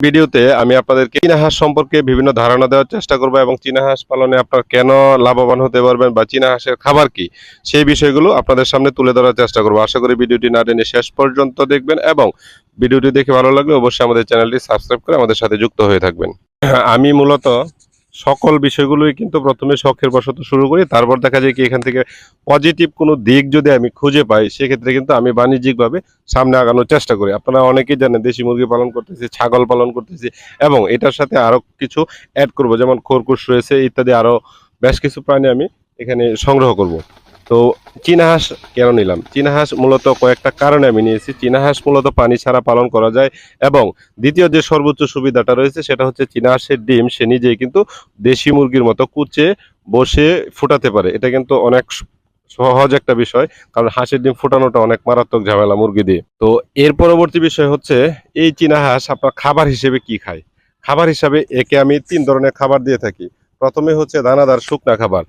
ভিডিওতে আমি আপনাদেরকে চীনা হাঁস সম্পর্কে বিভিন্ন ধারণা দেওয়ার চেষ্টা করব এবং চীনা হাঁস পালনে আপনার কেন লাভবান হতে পারবেন বা চীনা হাঁসের খাবার কি, সেই বিষয়গুলো আপনাদের সামনে তুলে ধরার চেষ্টা করব। আশা করি ভিডিওটি না টেনে শেষ পর্যন্ত দেখবেন এবং ভিডিওটি দেখে ভালো লাগলে অবশ্যই আমাদের চ্যানেলটি সাবস্ক্রাইব করে আমাদের সাথে যুক্ত হয়ে থাকবেন। আমি মূলত সকল বিষয়গুলোই কিন্তু প্রথমে শখের বশত শুরু করি, তারপর দেখা যায় কি এখান থেকে পজিটিভ কোনো দিক যদি আমি খুঁজে পাই, সেক্ষেত্রে কিন্তু আমি বাণিজ্যিকভাবে সামনে আগানোর চেষ্টা করি। আপনারা অনেকেই জানেন দেশি মুরগি পালন করতেছি, ছাগল পালন করতেছি এবং এটার সাথে আরও কিছু অ্যাড করব, যেমন খরগোশ রয়েছে ইত্যাদি আরও বেশ কিছু প্রাণী আমি এখানে সংগ্রহ করব। তো চীনা হাঁস কেন নিলাম? চীনা হাঁস মূলত কয়েকটা কারণে আমি নিয়েছি। চীনা হাঁস মূলত পানি ছাড়া পালন করা যায় এবং দ্বিতীয় যে সর্বোচ্চ সুবিধাটা রয়েছে সেটা হচ্ছে চীনা হাঁসের ডিম সে নিজেই কিন্তু দেশি মুরগির মতো কুচে বসে ফুটাতে পারে। এটা কিন্তু অনেক সহজ একটা বিষয়, কারণ হাঁসের ডিম ফোটানোটা অনেক মারাত্মক ঝামেলা মুরগি দিয়ে। তো এর পরবর্তী বিষয় হচ্ছে, এই চীনা হাঁস আপনার খাবার হিসেবে কি খায়? খাবার হিসাবে একে আমি তিন ধরনের খাবার দিয়ে থাকি। প্রথমে হচ্ছে দানাদার শুকনা খাবার।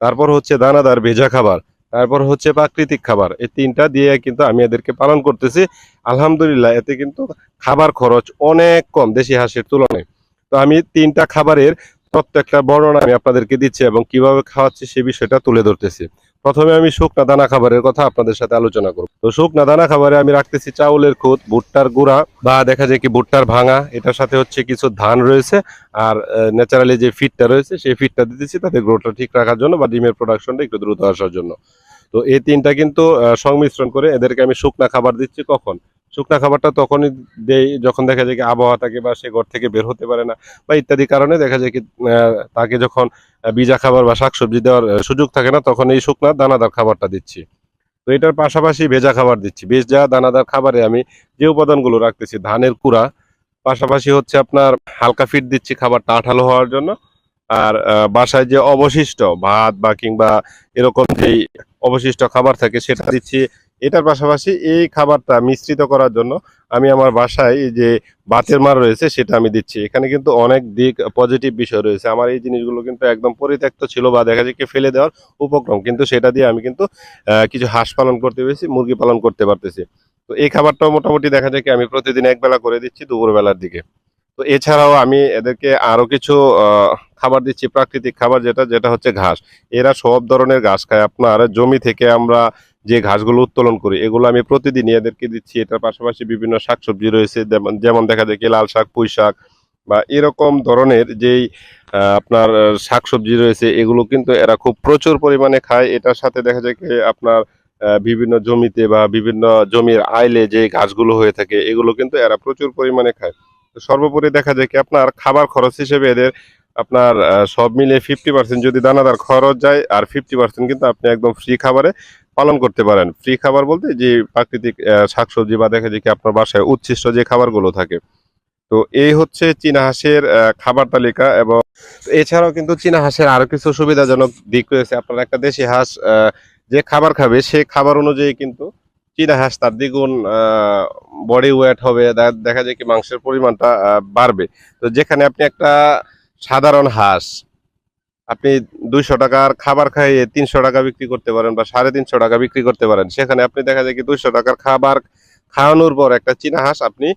তারপর হচ্ছে দানাদার ভেজা খাবার, তারপর হচ্ছে প্রাকৃতিক খাবার, এই তিনটা দিয়ে কিন্তু আমি এদেরকে পালন করতেছি। আলহামদুলিল্লাহ, এতে কিন্তু খাবার খরচ অনেক কম, দেশি হাঁসের তুলনায়। তো আমি তিনটা খাবারের প্রত্যেকটা বর্ণনা আমি আপনাদেরকে দিচ্ছি এবং কীভাবে খাওয়াচ্ছি সে বিষয়টা তুলে ধরতেছি। প্রথমে আমি শুকনা দানা খাবারের কথা আপনাদের সাথে আলোচনা করব। তো শুকনা দানা খাবারে আমি রাখতেছি চাউলের খুদ, ভুট্টার গুঁড়া বা দেখা যায় কি ভুট্টার ভাঙা, এটার সাথে হচ্ছে কিছু ধান রয়েছে আর ন্যাচারালি যে ফিটটা রয়েছে সেই ফিটটা দিতেছি তাতে গ্রোথটা ঠিক রাখার জন্য বা ডিমের প্রোডাকশনটা একটু দ্রুত আসার জন্য। তো এই তিনটা কিন্তু সংমিশ্রণ করে এদেরকে আমি শুকনা খাবার দিচ্ছি কখন? শুকনা খাবারটা তখনই দেই, যখন দেখা যায় কি আবহাওয়া থাকে বা সে ঘর থেকে বের হতে পারে না বা ইত্যাদি কারণে দেখা যায় কি তাকে যখন বীজা খাবার বা শাকসবজি দেওয়ার সুযোগ থাকে না, তখন এই শুকনা দানাদার খাবারটা দিচ্ছি। তো এটার পাশাপাশি ভেজা খাবার দিচ্ছি। ভেজা দানাদার খাবারে আমি যে উপাদানগুলো রাখতেছি, ধানের কুড়া, পাশাপাশি হচ্ছে আপনার হালকা ফিট দিচ্ছি খাবারটা আঠালো হওয়ার জন্য। আর বাসায় যে অবশিষ্ট ভাত বা কিংবা এরকম যেই অবশিষ্ট খাবার থাকে, সেটা দিচ্ছি এটার পাশাপাশি এই খাবারটা মিশ্রিত করার জন্য আমি আমার বাসায় যে বাতের মার রয়েছে, সেটা আমি দিচ্ছি। এখানে কিন্তু অনেক দিক পজিটিভ বিষয় রয়েছে। আমার এই জিনিসগুলো কিন্তু একদম পরিত্যক্ত ছিল বা দেখা যায় কি ফেলে দেওয়ার উপক্রম। কিন্তু সেটা দিয়ে আমি কিন্তু কিছু হাঁস পালন করতে পেরেছি, মুরগি পালন করতে পারতেছি। তো এই খাবারটাও মোটামুটি দেখা যায় কি আমি প্রতিদিন এক বেলা করে দিচ্ছি দুপুর বেলার দিকে। তো এছাড়াও আমি এদেরকে আরও কিছু খাবার দিচ্ছি, প্রাকৃতিক খাবার যেটা যেটা হচ্ছে ঘাস। এরা সব ধরনের ঘাস খায়। আপনার জমি থেকে আমরা যে ঘাসগুলো উত্তোলন করি, এগুলো আমি প্রতিদিনই এদেরকে দিচ্ছি। এটার পাশাপাশি বিভিন্ন শাকসবজি রয়েছে, যেমন যেমন দেখা যায় কি লাল শাক, পুঁই শাক বা এরকম ধরনের যেই আপনার শাকসবজি রয়েছে, এগুলো কিন্তু এরা খুব প্রচুর পরিমাণে খায়। এটার সাথে দেখা যায় কি আপনার বিভিন্ন জমিতে বা বিভিন্ন জমির আইলে যে ঘাসগুলো হয়ে থাকে, এগুলো কিন্তু এরা প্রচুর পরিমাণে খায়। সর্বোপরি দেখা যায় কি আপনার খাবার খরচ হিসেবে এদের আপনার সব মিলে ফিফটি পার্সেন্ট যদি দানাদার খরচ যায়, আর ফিফটি পার্সেন্ট কিন্তু আপনি একদম ফ্রি খাবারে পালন করতে পারেন। ফ্রি খাবার বলতে যে প্রাকৃতিক শাকসবজি বা দেখা যায় কি আপনার বাসায় উচ্ছিষ্ট যে খাবারগুলো থাকে। তো এই হচ্ছে চীনা হাঁসের খাবার তালিকা এবং এছাড়াও কিন্তু চীনা হাঁসের আরও কিছু সুবিধাজনক দিক রয়েছে। আপনার একটা দেশি হাঁস যে খাবার খাবে, সে খাবার অনুযায়ী কিন্তু চীনা হাঁস তার দ্বিগুণ বডি ওয়েট হবে দেখা যায় কি মাংসের পরিমাণটা বাড়বে। তো যেখানে আপনি একটা সাধারণ হাঁস আপনি দুইশো টাকার খাবার খাইয়ে তিনশো টাকা বিক্রি করতে পারেন বা সাড়ে তিনশো টাকা বিক্রি করতে পারেন। সেখানে আপনি দেখা যায় কি দুইশো টাকার খাবার খাওয়ানোর পর একটা চীনা হাঁস আপনি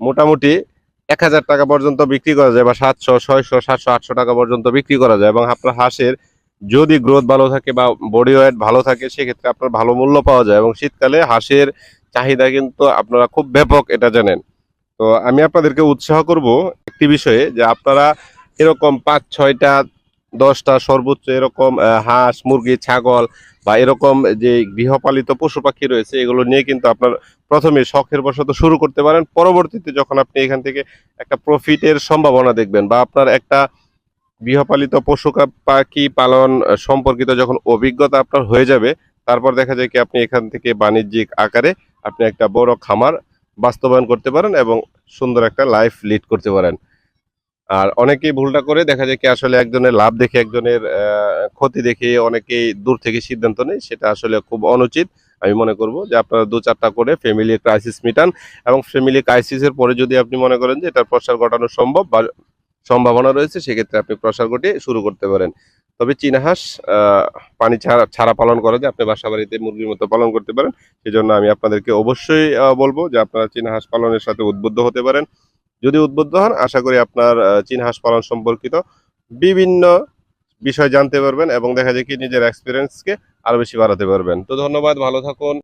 মোটামুটি এক হাজার টাকা পর্যন্ত বিক্রি করা যায় বা সাতশো, ছয়শো, সাতশো, আটশো টাকা পর্যন্ত বিক্রি করা যায় এবং আপনার হাঁসের যদি গ্রোথ ভালো থাকে বা বডি ওয়েট ভালো থাকে, সেক্ষেত্রে আপনার ভালো মূল্য পাওয়া যায় এবং শীতকালে হাঁসের চাহিদা কিন্তু আপনারা খুব ব্যাপক এটা জানেন। তো আমি আপনাদেরকে উৎসাহ করব একটি বিষয়ে যে আপনারা এরকম পাঁচ, ছয়টা দশটা সর্বোচ্চ এরকম হাঁস, মুরগি, ছাগল বা এরকম যে গৃহপালিত পশু পাখি রয়েছে, এগুলো নিয়ে কিন্তু আপনার প্রথমে শখের বশত শুরু করতে পারেন। পরবর্তীতে যখন আপনি এখান থেকে একটা প্রফিটের সম্ভাবনা দেখবেন বা আপনার একটা গৃহপালিত পশু পাখি পালন সম্পর্কিত যখন অভিজ্ঞতা আপনার হয়ে যাবে, তারপর দেখা যায় কি আপনি এখান থেকে বাণিজ্যিক আকারে আপনি একটা বড় খামার বাস্তবায়ন করতে পারেন এবং সুন্দর একটা লাইফ লিড করতে পারেন। আর অনেকেই ভুলটা করে দেখা যায় কি আসলে একজনের লাভ দেখে একজনের ক্ষতি দেখে অনেকেই দূর থেকে সিদ্ধান্ত নেয় সেটা আসলে খুব অনুচিত। আমি মনে করব যে আপনারা দু চারটা করে ফ্যামিলি ক্রাইসিস মিটান এবং ফ্যামিলি ক্রাইসিসের পরে যদি আপনি মনে করেন যে এটার প্রসার ঘটানো সম্ভব বা সম্ভাবনা রয়েছে সেক্ষেত্রে আপনি প্রসার ঘটিয়ে শুরু করতে পারেন। তবে চীনা হাঁস আহ, পানি ছাড়া ছাড়া পালন করা যায় আপনি বাসা বাড়িতে মুরগির মতো পালন করতে পারেন সেজন্য আমি আপনাদেরকে অবশ্যই বলব যে আপনারা চীনা হাঁস পালনের সাথে উদ্বুদ্ধ হতে পারেন। যদি উদ্বুদ্ধ হন, আশা করি আপনার চীনা হাঁস পালন সম্পর্কিত বিভিন্ন বিষয় জানতে পারবেন এবং দেখা যায় কি নিজের এক্সপিরিয়েন্সকে আরও বেশি বাড়াতে পারবেন। তো ধন্যবাদ, ভালো থাকুন।